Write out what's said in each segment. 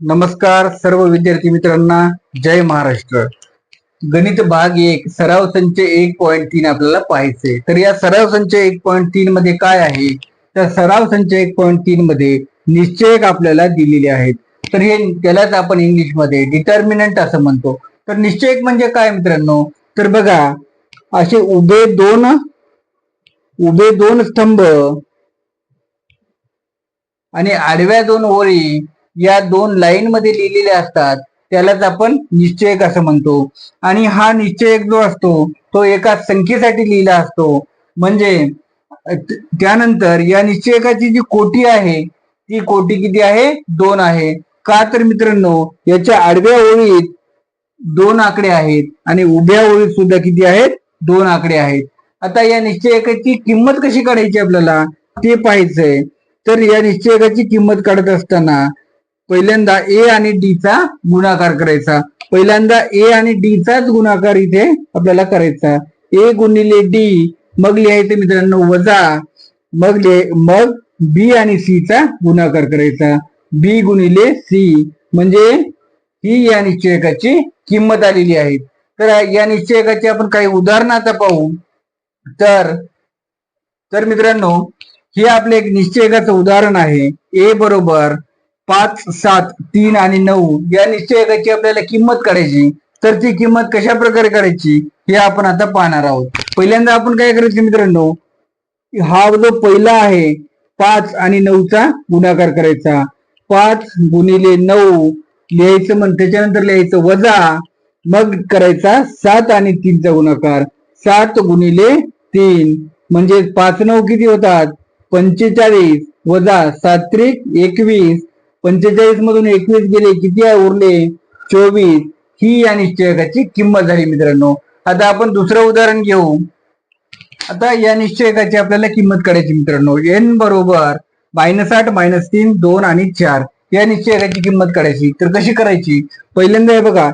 नमस्कार सर्व विद्यार्थी मित्रांना जय महाराष्ट्र. गणित भाग एक सराव संच एक पॉईंट तीन आपल्याला पाहायचे तर या सराव संच एक पॉईंट तीन मध्ये काय आहे? तर सराव संच एक पॉईंट तीन मध्ये निश्चयक आपल्याला दिलेले आहेत. तर हे त्यालाच आपण इंग्लिशमध्ये डिटर्मिनंट असं म्हणतो. तर निश्चयक म्हणजे काय मित्रांनो? तर बघा असे उभे दोन उभे दोन स्तंभ आणि आडव्या दोन ओळी या दोन लाईन मध्ये लिहिलेल्या असतात. त्यालाच आपण निश्चयक असं म्हणतो. आणि हा निश्चयक जो असतो तो एका संख्येसाठी लिहिला असतो. म्हणजे त्यानंतर या निश्चयकाची जी कोटी आहे ती कोटी किती आहे? दोन आहे. का तर मित्रांनो याच्या आडव्या ओळीत दोन आकडे आहेत आणि उभ्या ओळीत सुद्धा किती आहेत? दोन आकडे आहेत. आता या निश्चयकाची किंमत कशी काढायची आपल्याला? ते पाहायचंय. तर या निश्चयकाची किंमत काढत असताना पहिल्यांदा ए आणि डी चा गुणाकार करायचा. पहिल्यांदा ए आणि डी चाच गुणाकार इथे आपल्याला करायचा. ए गुणिले डी मग लिहायचं मित्रांनो वजा. मग लिहाय मग बी आणि सी चा गुणाकार करायचा. बी गुणिले सी म्हणजे ही या निश्चयकाची किंमत आलेली आहे. तर या निश्चयकाची आपण काही उदाहरणं आता पाहू. तर तर मित्रांनो हे आपले एक निश्चयकाचं उदाहरण आहे. ए बरोबर पाच सात तीन आणि नऊ या निश्चयकाची आपल्याला किंमत काढायची. तर ती किंमत कशा प्रकारे काढायची हे आपण आता पाहणार आहोत. पहिल्यांदा आपण काय करायचं मित्रांनो हा जो पहिला आहे पाच आणि नऊचा गुणाकार करायचा. पाच गुणिले नऊ लिहायचं मग त्याच्यानंतर लिहायचं वजा मग करायचा सात आणि तीनचा गुणाकार. सात गुणिले तीन म्हणजे पाच नऊ किती होतात? पंचेचाळीस वजा सात्रिक एकवीस पंचेचाळीस मधून एकवीस गेले किती उरले? चोवीस. ही या निश्चयकाची किंमत झाली मित्रांनो. आता आपण दुसरं उदाहरण घेऊ. आता या निश्चयकाची आपल्याला किंमत काढायची मित्रांनो. एन बरोबर मायनस आठ मायनस तीन दोन आणि चार. या निश्चयकाची किंमत काढायची. तर कशी करायची? पहिल्यांदा हे बघा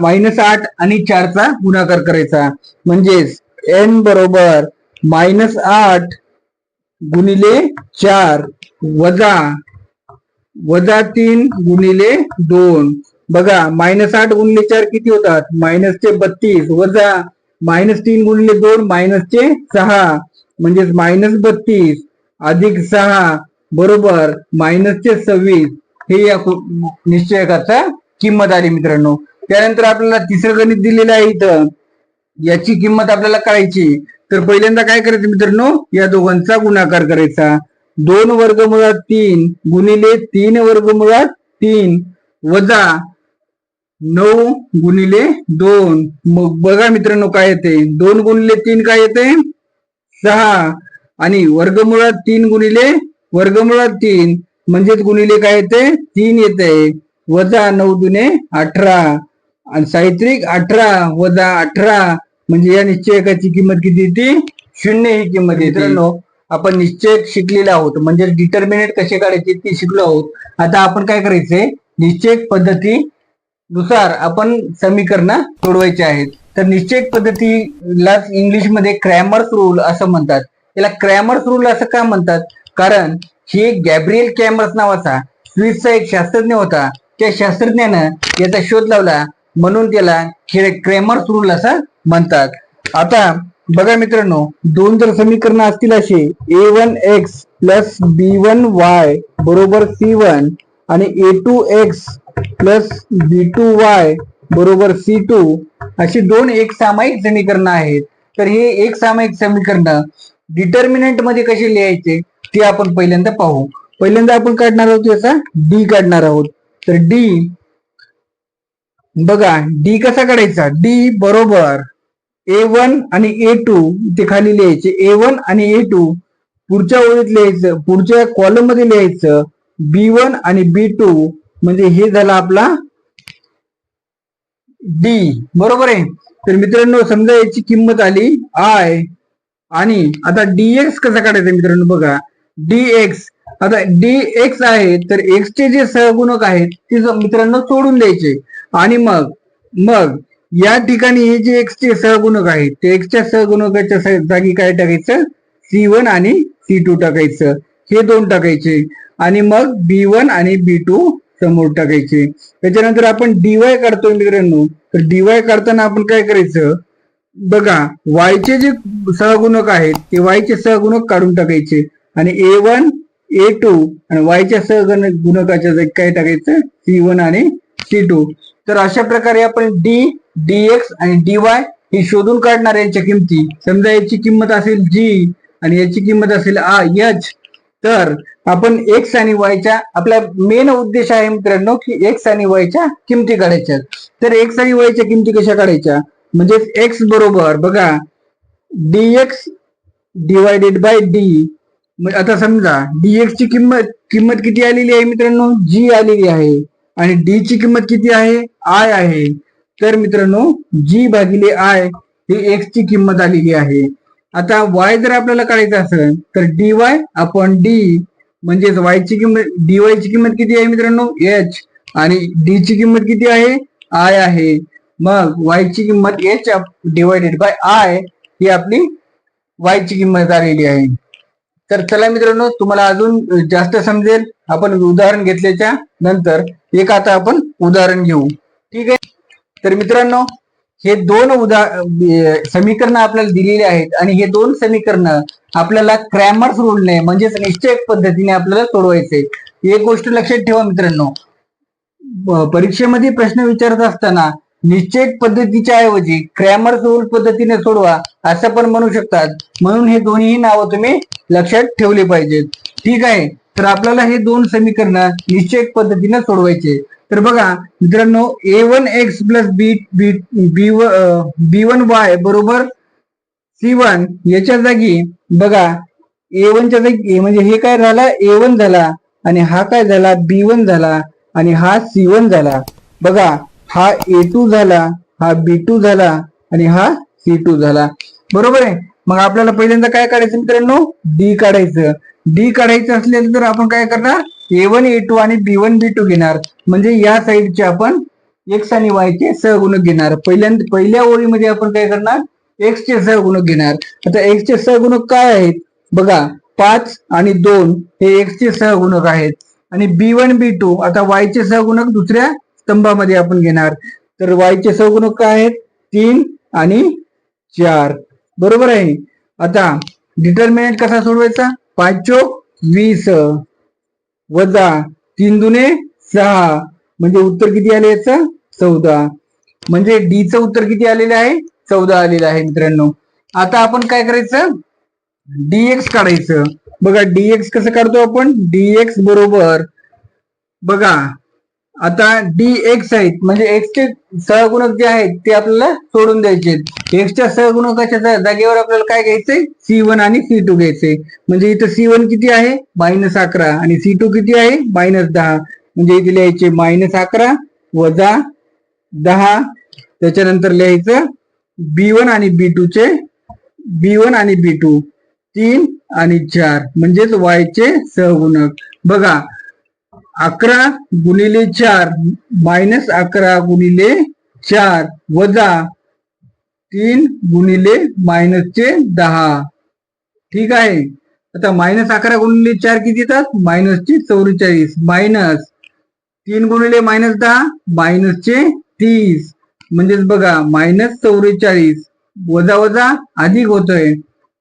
मायनस आठ आणि चारचा गुणाकार करायचा. म्हणजेच एन बरोबर मायनस आठ गुणिले चार वजा वजा तीन गुणिले दोन. बघा मायनस आठ गुणिले चार किती होतात? मायनसचे बत्तीस. वजा मायनस तीन गुणिले दोन मायनसचे सहा. म्हणजेच मायनस बत्तीस अधिक सहा बरोबर मायनसचे सव्वीस. हे या निश्चयकाचा किंमत आली मित्रांनो. त्यानंतर आपल्याला तिसरं गणित दिलेलं आहे इथं. याची किंमत आपल्याला काढायची तर पहिल्यांदा काय करायचं मित्रांनो? या दोघांचा गुणाकार करायचा. दोन वर्गमुळात तीन गुणिले तीन वर्गमुळात तीन वजा नऊ गुणिले दोन. मग बघा मित्रांनो काय येते? दोन गुणिले तीन काय येते? सहा. आणि वर्गमुळात तीन गुणिले वर्गमुळात तीन. म्हणजेच गुणिले काय येते? तीन येते. वजा नऊ दुने अठरा. आणि साहित्रिक अठरा वजा अठरा. म्हणजे या निश्चयकाची किंमत किती येते शून्य ही किंमत येते मित्रांनो आपण निश्चय शिकलेले आहोत. म्हणजे डिटर्मिनेट कसे काढायचे ते शिकलो आहोत. आता आपण काय करायचंय? निश्चय पद्धती नुसार आपण समीकरण सोडवायचे आहेत. तर निश्चय पद्धतीला इंग्लिशमध्ये क्रॅमर्स रूल असं म्हणतात. याला क्रॅमर्स रूल असं का म्हणतात? कारण हे गॅब्रियल कॅमर्स नावाचा स्विसचा एक शास्त्रज्ञ होता. त्या शास्त्रज्ञानं याचा शोध लावला. म्हणून त्याला क्रॅमर्स रूल असं म्हणतात. आता बघा मित्रांनो दोन जर समीकरण असतील असे A one X plus B one Y बरोबर सी वन आणि A two X plus B two Y बरोबर सी टू अशी दोन एक सामायिक समीकरणं आहेत. तर हे एक सामायिक समीकरण डिटर्मिनंटमध्ये कसे लिहायचे ते आपण पहिल्यांदा पाहू. पहिल्यांदा आपण काढणार आहोत याचा डी काढणार आहोत. तर डी बघा डी कसा काढायचा? डी बरोबर ए वन आणि ए टू इथे खाली लिहायचे. ए वन आणि ए टू पुढच्या ओळीत लिहायचं पुढच्या कॉलममध्ये लिहायचं. बी वन आणि बी टू म्हणजे हे झालं आपला डी बरोबर आहे? तर मित्रांनो समजा याची किंमत आली आय आणि आता डीएक्स कसा काढायचा मित्रांनो बघा. डीएक्स आता डी एक्स आहे तर एक्स चे जे सहगुणक आहेत ते मित्रांनो सोडून द्यायचे. आणि मग मग या ठिकाणी हे जे एक्सचे सहगुणक आहेत ते एक्सच्या सहगुणकाच्या जागी काय टाकायचं? सी वन आणि सी टू टाकायचं. हे दोन टाकायचे. आणि मग बी वन आणि बी टू समोर टाकायचे. त्याच्यानंतर आपण डीवाय काढतोय मित्रांनो. तर डीवाय काढताना आपण काय करायचं? बघा वायचे जे सहगुणक आहेत ते वायचे सहगुणक काढून टाकायचे. आणि ए वन ए टू आणि वायच्या सहगुण गुणकाच्या जागी काय टाकायचं? सी वन आणि सी टू तर अशा प्रकारे आपण डी डीएक्स आणि डीवाय ही शोधून काढणार याच्या किमती. समजा याची किंमत असेल जी आणि याची किंमत असेल आ एच तर आपण एक्स आणि वायच्या आपला मेन उद्देश आहे मित्रांनो की एक्स आणि वायच्या किमती काढायच्या. तर एक्स आणि वायच्या किमती कशा काढायच्या? म्हणजे एक्स बरोबर बघा डीएक्स डिवायडेड बाय डी आता समजा डीएक्स ची किंमत किंमत किती आलेली आहे मित्रांनो? जी आलेली आहे. आणि डी ची किंमत किती आहे? आय आहे. तर मित्रांनो जी भागिले आय ही एक्स ची किंमत आलेली आहे. आता वाय जर आपल्याला काढायचं असेल तर डी वाय आपण डी म्हणजेच वाय ची किंमत डी वाय ची किंमत किती आहे मित्रांनो? एच आणि डी ची किंमत किती आहे? आय आहे. मग वाय ची किंमत एच डिवायडेड बाय आय ही आपली वाय ची किंमत आलेली आहे. तर चला मित्रांनो तुम्हाला अजून जास्त समजेल. आपण उदाहरण घेतल्याच्या नंतर एक आता आपण उदाहरण घेऊ. ठीक आहे? तर मित्रांनो हे दोन उदा समीकरण आपल्याला दिलेली आहेत आणि हे दोन समीकरण आपल्याला क्रॅमर्स रूलने म्हणजेच निश्चय पद्धतीने आपल्याला सोडवायचे एक गोष्ट लक्षात ठेवा मित्रांनो परीक्षेमध्ये प्रश्न विचारत असताना निश्चय पद्धतीच्या ऐवजी क्रॅमर्स रूल पद्धतीने सोडवा असं पण म्हणू शकतात. म्हणून हे दोन्ही नावं तुम्ही लक्षात ठेवले पाहिजेत. ठीक आहे तर आपल्याला हे दोन समीकरण निश्चय पद्धतीने सोडवायचे तर बघा मित्रांनो A one X plus B B B B one Y बरोबर सी वन याच्या जागी बघा ए वनच्या जागी म्हणजे हे काय झाला? ए वन झाला. आणि हा काय झाला? बी वन झाला. आणि हा सी वन झाला. बघा हा ए टू झाला हा बी टू झाला आणि हा सी टू झाला. बरोबर आहे? मग आपल्याला पहिल्यांदा काय काढायचं मित्रांनो? डी काढायचं. डी काढायचं असलेलं तर आपण काय करणार? ए वन ए टू आणि बी वन बी टू घेणार. म्हणजे या साईडचे आपण एक्स आणि वायचे सहगुणक घेणार. पहिल्यांदा पहिल्या ओळीमध्ये आपण काय करणार? एक्सचे सहगुणक घेणार. आता एक्सचे सहगुणक काय आहेत? बघा पाच आणि दोन हे एक्सचे सहगुणक आहेत. आणि बी वन बी टू आता वायचे सहगुणक दुसऱ्या स्तंभामध्ये आपण घेणार. तर वायचे सहगुणक काय आहेत? तीन आणि चार. बरोबर आहे? आता डिटर्मिनंट कसा सोडवायचा? पाच चोक वीस. वजा तीन दुने सहा. म्हणजे उत्तर किती आले याचं? चौदा. म्हणजे डी चं उत्तर किती आलेलं आहे? चौदा आलेलं आहे मित्रांनो. आता आपण काय करायचं? डीएक्स काढायचं. बघा डीएक्स कसं काढतो आपण? डीएक्स बरोबर. बघा आता डी एक्स आहेत म्हणजे एक्सचे सहगुणक जे आहेत ते आपल्याला सोडून द्यायचे एक्सच्या सहगुणकाच्या जागेवर आपल्याला काय घ्यायचंय सी वन आणि सी टू घ्यायचंय म्हणजे इथं सी वन किती आहे? मायनस अकरा. आणि सी टू किती आहे? मायनस दहा. म्हणजे इथे लिहायचे मायनस अकरा वजा दहा. त्याच्यानंतर लिहायचं बी वन आणि बी टू चे बी वन आणि बी टू तीन आणि चार. म्हणजेच वायचे सहगुणक. बघा अकरा गुणिले चार मायनस अकरा गुणिले चार वजा तीन गुणिले मायनसचे दहा. ठीक आहे? आता मायनस अकरा गुणिले चार किती येतात? मायनसचे चौवेचाळीस. मायनस तीन गुणिले मायनस दहा मायनसचे तीस. म्हणजेच बघा मायनस चौवेचाळीस. वजा वजा अधिक होतोय.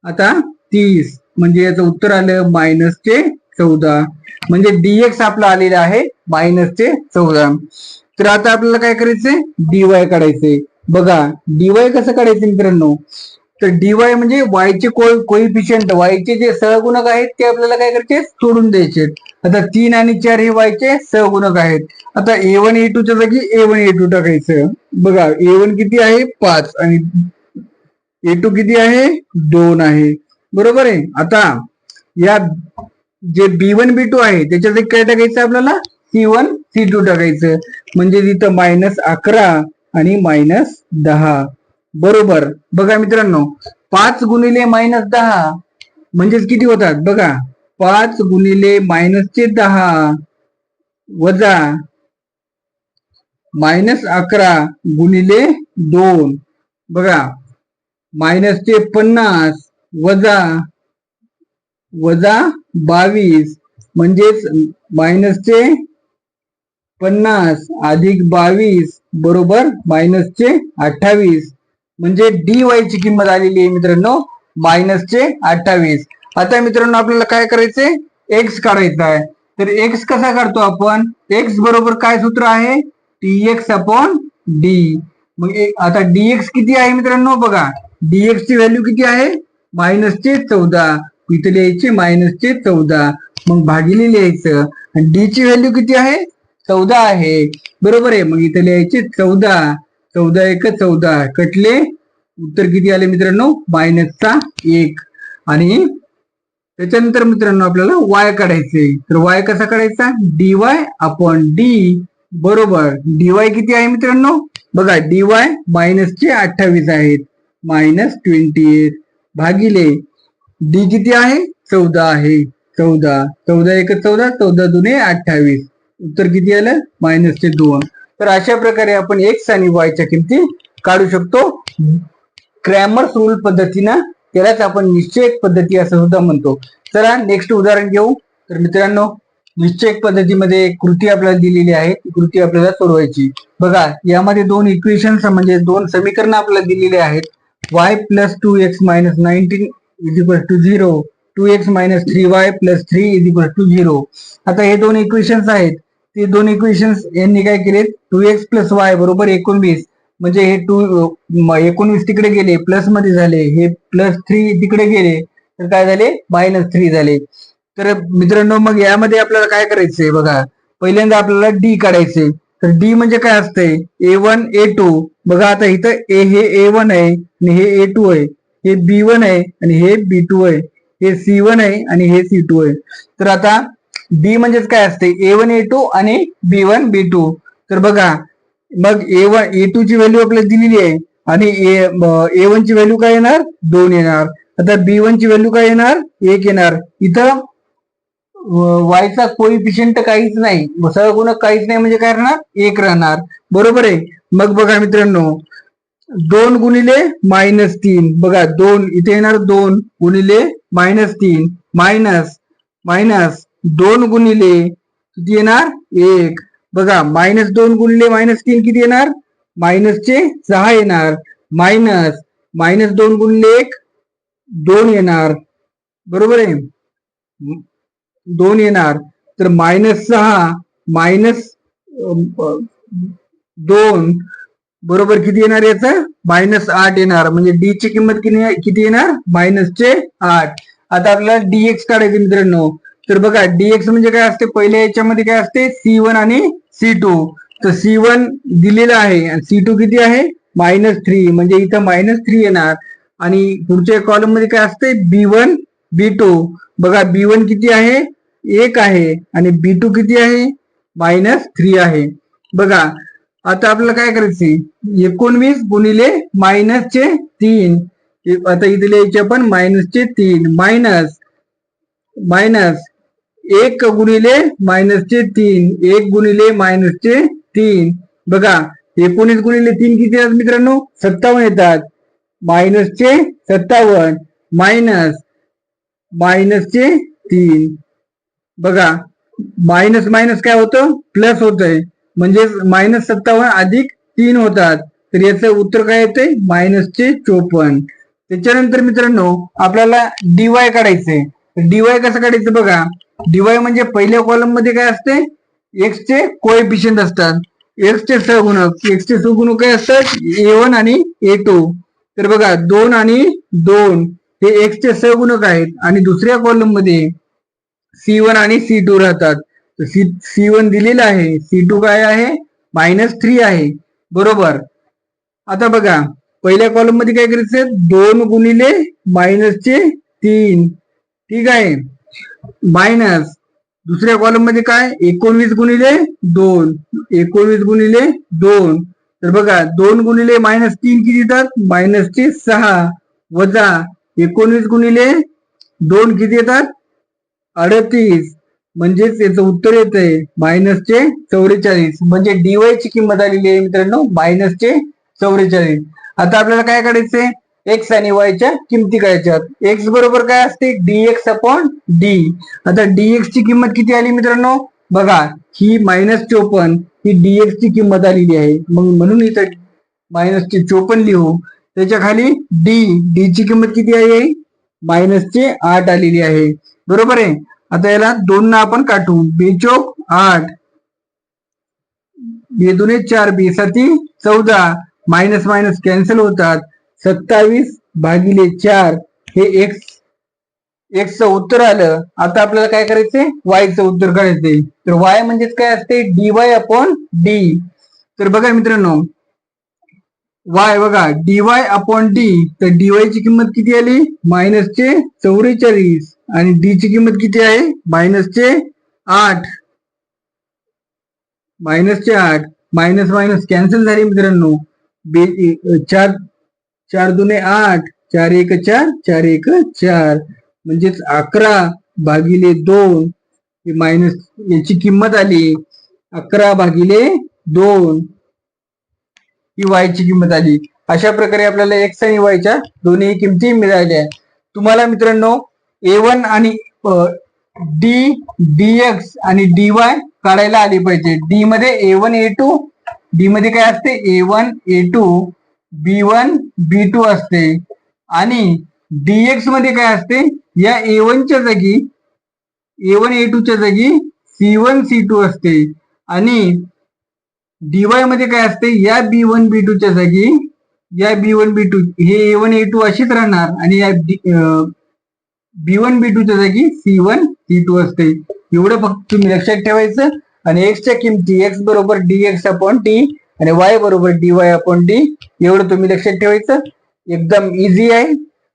आता तीस. म्हणजे याचं उत्तर आलं मायनसचे चौदा. म्हणजे डीएक्स आपला आलेला आहे मायनस चे चौदा. तर आता आपल्याला काय करायचंय? डीवाय काढायचंय. बघा डीवाय कसं काढायचं मित्रांनो? तर डीवाय म्हणजे वायचे कोइफिशियंट वायचे जे सहगुणक आहेत ते आपल्याला काय करायचे? सोडून द्यायचे. आता तीन आणि चार हे वायचे सहगुणक आहेत. आता ए वन ए च्या जागी ए वन ए टू टाकायचं. बघा ए वन किती आहे? पाच. आणि ए टू किती आहे? दोन आहे. बरोबर आहे? आता या जे बी वन बी टू आहे त्याच्यात एक काय टाकायचं आपल्याला? सी वन सी टू टाकायचं. म्हणजे तिथं मायनस अकरा आणि मायनस दहा. बरोबर. बघा मित्रांनो पाच गुणिले मायनस दहा म्हणजेच किती होतात? बघा पाच गुणिले मायनसचे दहा वजा मायनस अकरा गुणिले दोन. बघा मायनसचे पन्नास वजा वजा बावीस म्हणजेच मायनसचे पन्नास अधिक बावीस बरोबर मायनसचे अठ्ठावीस. म्हणजे डी वाय ची किंमत आलेली आहे मित्रांनो मायनसचे अठ्ठावीस. आता मित्रांनो आपल्याला काय करायचंय? एक्स काढायचा आहे. तर एक्स कसा काढतो आपण? एक्स बरोबर काय सूत्र आहे? टी एक्स अपॉन डी मग आता डीएक्स किती आहे मित्रांनो बघा. डीएक्स ची व्हॅल्यू किती आहे? मायनसचे चौदा. इथे लिहायचे मायनसचे चौदा. मग भागिले लिहायचं. आणि डी ची व्हॅल्यू किती आहे? चौदा आहे. बरोबर आहे. मग इथे लिहायचे चौदा. चौदा एक चौदा. कटले. उत्तर किती आले मित्रांनो? मायनसचा एक. आणि त्याच्यानंतर मित्रांनो आपल्याला वाय काढायचे. तर वाय कसा काढायचा? डी वाय अपॉन डी बरोबर. डी वाय किती आहे मित्रांनो? बघा डी वाय मायनसचे अठ्ठावीस आहेत. मायनस ट्वेंटी एट भागिले. डी किती आहे? चौदा आहे. चौदा. चौदा एक चौदा चौदा दुने अठ्ठावीस. उत्तर किती आलं? मायनसचे दोन. तर अशा प्रकारे आपण एक्स आणि वायच्या किमती काढू शकतो. क्रॅमर्स रूल पद्धतीनं त्यालाच आपण निश्चयक पद्धती असं सुद्धा म्हणतो. चला नेक्स्ट उदाहरण घेऊ. तर मित्रांनो निश्चयक पद्धतीमध्ये कृती आपल्याला दिलेली आहे. ती कृती आपल्याला सोडवायची. बघा यामध्ये दोन इक्वेशन्स म्हणजे दोन समीकरणं आपल्याला दिलेली आहेत. Y plus two X minus nineteen is equal to zero two X minus three Y plus three is equal to zero आता हे दोन इक्वेशन्स आहेत. ते दोन इक्वेशन्स यांनी काय केले टू एक्स प्लस वाय बरोबर एकोणवीस. म्हणजे हे टू एकोणवीस तिकडे गेले प्लसमध्ये झाले. हे प्लस थ्री तिकडे गेले. तर काय झाले? मायनस थ्री झाले. तर मित्रांनो मग यामध्ये आपल्याला काय करायचंय बघा? पहिल्यांदा आपल्याला डी काढायचे तर डी म्हणजे काय असतंय? ए वन ए टू बघा आता इथं ए हे ए वन आहे आणि हे ए टू आहे. हे बी वन आहे आणि हे बी टू आहे. हे सी वन आहे आणि हे सी टू आहे. तर आता डी म्हणजेच काय असते? ए वन ए टू आणि बी वन बी टू तर बघा मग ए वन ए टू ची व्हॅल्यू आपल्याला दिलेली आहे आणि ए वन ची व्हॅल्यू काय येणार? दोन येणार. आता बी वन ची व्हॅल्यू काय येणार? एक येणार. इथं वायचा कोइफिशियंट काहीच नाही. सहगुणक काहीच नाही म्हणजे काय राहणार? एक राहणार. बरोबर आहे? मग बघा मित्रांनो दोन गुणिले मायनस तीन. बघा दोन इथे येणार दोन गुणिले मायनस तीन. मायनस मायनस दोन गुणिले किती येणार? एक. बघा मायनस दोन गुणिले मायनस तीन किती येणार? मायनसचे सहा येणार. मायनस मायनस दोन गुणिले एक दोन येणार. बरोबर आहे? दोन येणार. तर मायनस सहा मायनस दोन बरोबर किती येणार याचं? मायनस आठ येणार. म्हणजे डी ची किंमत किती येणार? येणार मायनसचे आठ. आता आपल्याला डीएक्स काढायचे मित्रांनो. तर बघा डीएक्स म्हणजे काय असते? पहिल्या याच्यामध्ये काय असते? सी वन आणि सी टू तर सी वन दिलेलं आहे आणि सी टू किती आहे? मायनस थ्री म्हणजे इथं मायनस थ्री येणार. आणि पुढच्या कॉलममध्ये काय असते? बी वन बी टू बघा बी वन किती आहे? एक आहे. आणि बी टू किती आहे? मायनस थ्री आहे. बघा आता आपल्याला काय करायचं एकोणवीस गुणिले मायनसचे तीन. आता इथे लिहायचे आपण मायनसचे तीन. मायनस मायनस एक गुणिले मायनसचे तीन. एक गुणिले मायनसचे तीन. बघा एकोणीस गुणिले तीन किती येतात मित्रांनो? सत्तावन्न येतात. मायनसचे सत्तावन्न. मायनस मायनसचे तीन. बघा मायनस मायनस काय होतं? प्लस होतंय. म्हणजे मायनस सत्तावन्न अधिक तीन होतात. तर याचं उत्तर काय येते? मायनसचे चोपन्न. त्याच्यानंतर मित्रांनो आपल्याला डीवाय काढायचंय. डीवाय कसं काढायचं बघा. डीवाय म्हणजे पहिल्या कॉलममध्ये काय असते? एक्स चे कोएफिशियंट असतात. एक्स चे सहगुणक एक्स चे सहगुणक काय असतात? ए वन आणि ए टू तर बघा दोन आणि दोन हे एक्स चे सहगुणक आहेत. आणि दुसऱ्या कॉलममध्ये सी वन आणि सी टू राहतात. सी सी वन दिलेलं आहे. सी टू काय आहे? मायनस थ्री आहे. बरोबर? आता बघा. पहिल्या कॉलममध्ये काय करायचं दोन गुणिले मायनसचे तीन. ठीक आहे? मायनस दुसऱ्या कॉलममध्ये काय? एकोणवीस गुणिले दोन. एकोणवीस गुणिले दोन. तर बघा दोन गुणिले मायनस तीन किती येतात? मायनसचे सहा. वजा एकोणवीस गुणिले दोन किती येतात? अडतीस. म्हणजेच याचं उत्तर येत आहे मायनसचे चौवेचाळीस. म्हणजे डीवाय ची किंमत आलेली आहे मित्रांनो मायनसचे चौवेचाळीस. आता आपल्याला काय काढायचंय? एक्स आणि वायच्या किमती काढायच्यात. एक्स बरोबर काय असते? डीएक्स अपॉन डी आता डीएक्स ची किंमत किती आली मित्रांनो? बघा ही मायनस चोपन्न ही डीएक्स ची किंमत आलेली आहे. मग म्हणून इथं मायनसचे चोपन्न लिहू. त्याच्याखाली डी डी ची किंमत किती आहे? मायनसचे आठ आलेली आहे. बरोबर आहे? आता याला दोन ना आपण काढू बेचोक आठ. बेदुने चार. बेसाती चौदा. मायनस मायनस कॅन्सल होतात. सत्तावीस भागिले चार. हे एक्स एक्सचं उत्तर आलं. आता आपल्याला काय करायचंय? वायचं उत्तर काढायचंय तर वाय म्हणजेच काय असते? डी वाय अपॉन डी तर बघा मित्रांनो. वाय बघा. डी वाय अपॉन डी तर डीवाय ची किंमत किती आली? मायनसचे चौवेचाळीस. आणि डी ची किंमत किती आहे? मायनसचे आठ. मायनसचे आठ. मायनस मायनस कॅन्सल झाली मित्रांनो. बे चार चार दुने आठ. चार एक चार चार एक चार. म्हणजेच अकरा भागिले दोन. हे मायनस याची किंमत आली. अकरा भागिले दोन. ही वाय ची किंमत आली. अशा प्रकारे आपल्याला एक्स आणि वायच्या दोन्ही किमती मिळाल्या. तुम्हाला मित्रांनो ए वन आणि डी डी एक्स आणि डी वाय काढायला आली पाहिजे. डी मध्ये A one A two D मध्ये काय असते? A one A two B one B two असते. आणि डीएक्समध्ये काय असते? या ए च्या जागी ए वन ए च्या जागी सी वन सी टू असते. आणि डीवायमध्ये काय असते? या बी वन बी च्या जागी या बी वन बी टू हे ए वन ए टू अशीच राहणार. आणि या बी वन बी च्या जागी सी वन सी टू असते. एवढं फक्त तुम्ही लक्षात ठेवायचं. आणि एक्सच्या किमती एक्स बरोबर डी एक्स अपॉन टी आणि वाय बरोबर डी वाय अपॉन डी एवढं तुम्ही लक्षात ठेवायचं. एकदम इझी आहे.